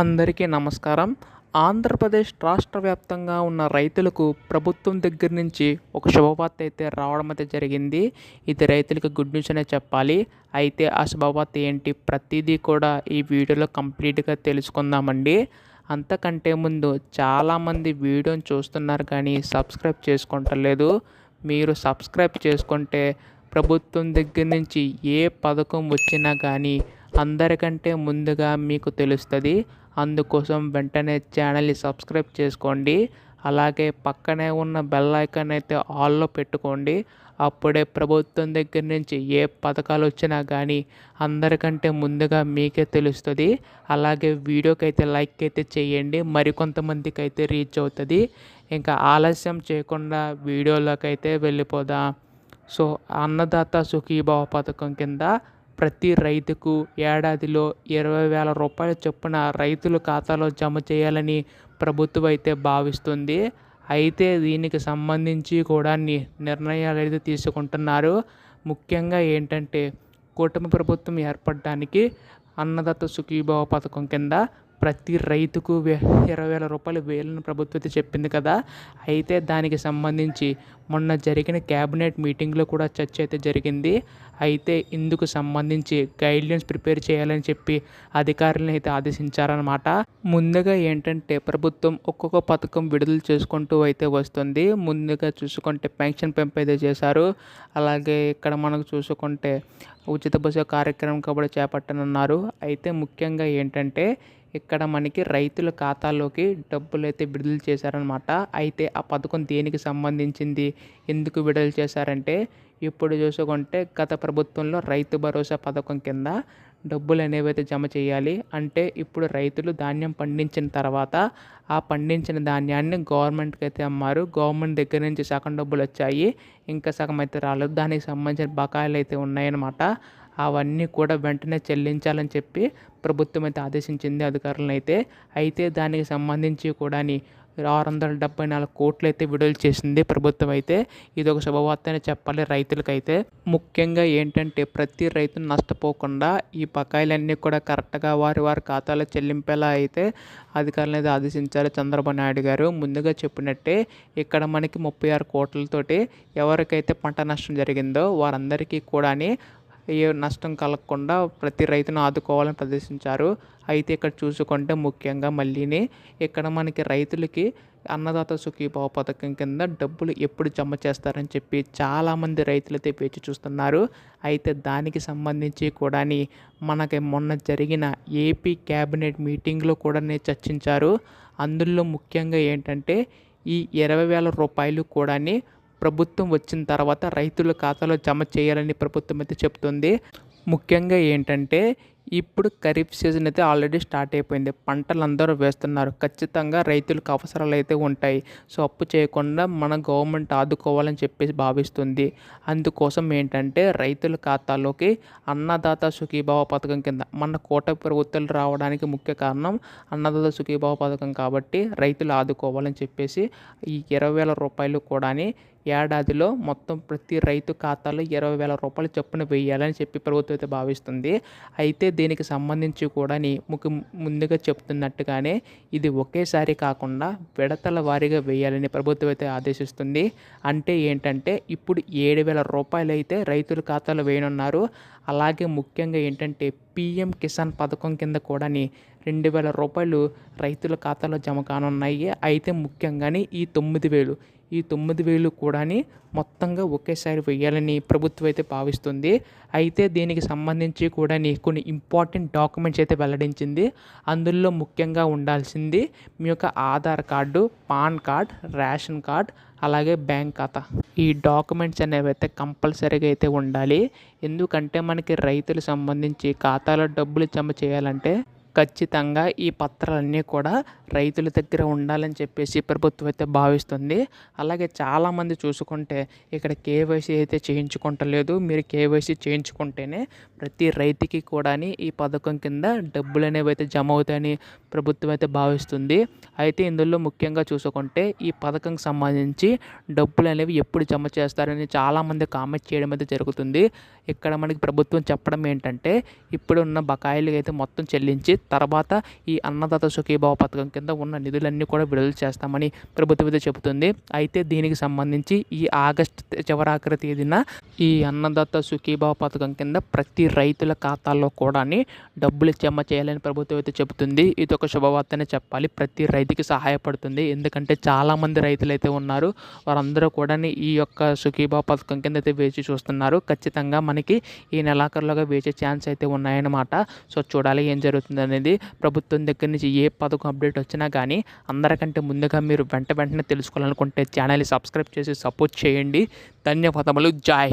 అందరికీ నమస్కారం. ఆంధ్రప్రదేశ్ రాష్ట్ర వ్యాప్తంగా ఉన్న రైతులకు ప్రభుత్వం దగ్గర నుంచి ఒక శుభవార్త అయితే రావడం అయితే జరిగింది. ఇది రైతులకు గుడ్ న్యూస్ అనే చెప్పాలి. అయితే ఆ శుభవార్త ఏంటి ప్రతిదీ కూడా ఈ వీడియోలో కంప్లీట్గా తెలుసుకుందామండి. అంతకంటే ముందు చాలామంది వీడియోని చూస్తున్నారు కానీ సబ్స్క్రైబ్ చేసుకుంటలేదు. మీరు సబ్స్క్రైబ్ చేసుకుంటే ప్రభుత్వం దగ్గర నుంచి ఏ పథకం వచ్చినా కానీ అందరికంటే ముందుగా మీకు తెలుస్తుంది. అందుకోసం వెంటనే ఛానల్ని సబ్స్క్రైబ్ చేసుకోండి. అలాగే పక్కనే ఉన్న బెల్ ఐకాన్ అయితే ఆల్లో పెట్టుకోండి. అప్పుడే ప్రభుత్వం దగ్గర నుంచి ఏ పథకాలు వచ్చినా కానీ అందరికంటే ముందుగా మీకే తెలుస్తుంది. అలాగే వీడియోకి అయితే లైక్ అయితే చేయండి. మరికొంతమందికి అయితే రీచ్ అవుతుంది. ఇంకా ఆలస్యం చేయకుండా వీడియోలోకి అయితే వెళ్ళిపోదాం. సో అన్నదాత సుఖీభావ పథకం కింద ప్రతి రైతుకు ఏడాదిలో ఇరవై వేల రూపాయల చొప్పున రైతుల ఖాతాలో జమ చేయాలని ప్రభుత్వం అయితే భావిస్తుంది. అయితే దీనికి సంబంధించి కూడా నిర్ణయాలు అయితే తీసుకుంటున్నారు. ముఖ్యంగా ఏంటంటే కూటమి ప్రభుత్వం ఏర్పడడానికి అన్నదాత సుఖీభావ పథకం కింద ప్రతి రైతుకు వే ఇరవై వేల రూపాయలు వేయాలని ప్రభుత్వం అయితే చెప్పింది కదా. అయితే దానికి సంబంధించి మొన్న జరిగిన క్యాబినెట్ మీటింగ్లో కూడా చర్చ అయితే జరిగింది. అయితే ఇందుకు సంబంధించి గైడ్లైన్స్ ప్రిపేర్ చేయాలని చెప్పి అధికారులను అయితే ఆదేశించారనమాట ముందుగా ఏంటంటే ప్రభుత్వం ఒక్కొక్క పథకం విడుదల చేసుకుంటూ అయితే వస్తుంది. ముందుగా చూసుకుంటే పెన్షన్ పెంపు అయితే చేశారు. అలాగే ఇక్కడ మనకు చూసుకుంటే ఉచిత బస్సు కార్యక్రమం కూడా చేపట్టనున్నారు. అయితే ముఖ్యంగా ఏంటంటే ఇక్కడ మనకి రైతుల ఖాతాలోకి డబ్బులు అయితే విడుదల చేశారనమాట అయితే ఆ పథకం దేనికి సంబంధించింది? ఎందుకు విడుదల చేశారంటే ఇప్పుడు చూసుకుంటే గత ప్రభుత్వంలో రైతు భరోసా పథకం కింద డబ్బులు అనేవి అయితే జమ చేయాలి అంటే ఇప్పుడు రైతులు ధాన్యం పండించిన తర్వాత ఆ పండించిన ధాన్యాన్ని గవర్నమెంట్కి అయితే అమ్మారు. గవర్నమెంట్ దగ్గర నుంచి సగం డబ్బులు వచ్చాయి ఇంకా సగం అయితే రాలేదు. దానికి సంబంధించిన బకాయిలు అయితే ఉన్నాయన్నమాట. అవన్నీ కూడా వెంటనే చెల్లించాలని చెప్పి ప్రభుత్వం అయితే ఆదేశించింది అధికారులను అయితే అయితే దానికి సంబంధించి కూడా ఆరు వందల డెబ్బై నాలుగు కోట్లు అయితే విడుదల చేసింది ప్రభుత్వం అయితే ఇది ఒక శుభవార్త అని చెప్పాలి రైతులకైతే. ముఖ్యంగా ఏంటంటే ప్రతి రైతు నష్టపోకుండా ఈ బకాయిలన్నీ కూడా కరెక్ట్గా వారి వారి ఖాతాలో చెల్లింపేలా అయితే అధికారులు అయితే ఆదేశించారు చంద్రబాబు నాయుడు గారు. ముందుగా చెప్పినట్టే ఇక్కడ మనకి ముప్పై ఆరు కోట్లతోటి ఎవరికైతే పంట నష్టం జరిగిందో వారందరికీ కూడా ఏ నష్టం కలగకుండా ప్రతి రైతును ఆదుకోవాలని ప్రదర్శించారు. అయితే ఇక్కడ చూసుకుంటే ముఖ్యంగా మళ్ళీని ఇక్కడ మనకి రైతులకి అన్నదాత సుఖీభావ పథకం కింద డబ్బులు ఎప్పుడు జమ చేస్తారని చెప్పి చాలామంది రైతులైతే వేచి చూస్తున్నారు. అయితే దానికి సంబంధించి కూడా మనకి మొన్న జరిగిన ఏపీ క్యాబినెట్ మీటింగ్లో కూడా చర్చించారు. అందులో ముఖ్యంగా ఏంటంటే ఈ ఇరవై వేల రూపాయలు కూడా ప్రభుత్వం వచ్చిన తర్వాత రైతుల ఖాతాలో జమ చేయాలని ప్రభుత్వం అయితే చెప్తుంది. ముఖ్యంగా ఏంటంటే ఇప్పుడు ఖరీఫ్ సీజన్ అయితే ఆల్రెడీ స్టార్ట్ అయిపోయింది. పంటలు అందరూ వేస్తున్నారు. ఖచ్చితంగా రైతులకు అవసరాలు అయితే ఉంటాయి. సో అప్పు చేయకుండా మన గవర్నమెంట్ ఆదుకోవాలని చెప్పేసి భావిస్తుంది. అందుకోసం ఏంటంటే రైతుల ఖాతాలోకి అన్నదాత సుఖీభావ పథకం కింద మన కోట ప్రభుత్వాలు రావడానికి ముఖ్య కారణం అన్నదాత సుఖీభావ పథకం కాబట్టి రైతులు ఆదుకోవాలని చెప్పేసి ఈ ఇరవై వేల రూపాయలు కూడా ఏడాదిలో మొత్తం ప్రతి రైతు ఖాతాలో ఇరవై వేల రూపాయలు చొప్పున వేయాలని చెప్పి ప్రభుత్వం అయితే భావిస్తుంది. అయితే దీనికి సంబంధించి కూడా ముఖ్య ముందుగా చెప్తున్నట్టుగానే ఇది ఒకేసారి కాకుండా విడతల వారీగా వేయాలని ప్రభుత్వం అయితే ఆదేశిస్తుంది. అంటే ఏంటంటే ఇప్పుడు ఏడు వేల రూపాయలు అయితే రైతుల ఖాతాలో వేయనున్నారు. అలాగే ముఖ్యంగా ఏంటంటే పిఎం కిసాన్ పథకం కింద కూడా రెండు వేల రూపాయలు రైతుల ఖాతాలో జమ కానున్నాయి. అయితే ముఖ్యంగానే ఈ తొమ్మిది వేలు. ఈ తొమ్మిది వేలు కూడా మొత్తంగా ఒకేసారి వేయాలని ప్రభుత్వం అయితే భావిస్తుంది. అయితే దీనికి సంబంధించి కూడా కొన్ని ఇంపార్టెంట్ డాక్యుమెంట్స్ అయితే వెల్లడించింది. అందులో ముఖ్యంగా ఉండాల్సింది మీ యొక్క Aadhaar card PAN card ration card అలాగే బ్యాంక్ ఖాతా. ఈ డాక్యుమెంట్స్ అనేవి అయితే కంపల్సరీగా అయితే ఉండాలి. ఎందుకంటే మనకి రైతులకు సంబంధించి ఖాతాలో డబ్బులు జమ చేయాలంటే ఖచ్చితంగా ఈ పత్రాలన్నీ కూడా రైతుల దగ్గర ఉండాలని చెప్పేసి ప్రభుత్వం అయితే భావిస్తుంది. అలాగే చాలామంది చూసుకుంటే ఇక్కడ కేవైసీ అయితే చేయించుకుంటలేదు. మీరు కేవైసీ చేయించుకుంటేనే ప్రతి రైతుకి కూడా ఈ పథకం కింద డబ్బులు అనేవి అయితే జమ అవుతాయని ప్రభుత్వం అయితే భావిస్తుంది. అయితే ఇందులో ముఖ్యంగా చూసుకుంటే ఈ పథకంకి సంబంధించి డబ్బులు అనేవి ఎప్పుడు జమ చేస్తారని చాలామంది కామెంట్ చేయడం అయితే జరుగుతుంది. ఇక్కడ మనకి ప్రభుత్వం చెప్పడం ఏంటంటే ఇప్పుడు ఉన్న బకాయిలు అయితే మొత్తం చెల్లించి తర్వాత ఈ అన్నదాత సుఖీభావ పథకం కింద ఉన్న నిధులన్నీ కూడా విడుదల చేస్తామని ప్రభుత్వం అయితే చెబుతుంది. అయితే దీనికి సంబంధించి ఈ ఆగస్ట్ చివరాఖరి తేదీన ఈ అన్నదాత సుఖీభావ పథకం కింద ప్రతి రైతుల ఖాతాల్లో కూడా డబ్బులు జమ చేయాలని ప్రభుత్వం అయితే చెబుతుంది. ఇది ఒక శుభవార్తనే చెప్పాలి. ప్రతి రైతుకి సహాయపడుతుంది. ఎందుకంటే చాలామంది రైతులు అయితే ఉన్నారు. వారందరూ కూడా ఈ యొక్క సుఖీభావ పథకం కింద అయితే వేచి చూస్తున్నారు. ఖచ్చితంగా మనకి ఈ నెలాఖరులోగా వేచే ఛాన్స్ అయితే ఉన్నాయన్నమాట. సో చూడాలి ఏం జరుగుతుంది అనేది. ప్రభుత్వం దగ్గర నుంచి ఏ పథకం అప్డేట్ వచ్చినా కానీ అందరికంటే ముందుగా మీరు వెంట వెంటనే తెలుసుకోవాలనుకుంటే ఛానల్ని సబ్స్క్రైబ్ చేసి సపోర్ట్ చేయండి. ధన్యవాదములు. జాయ్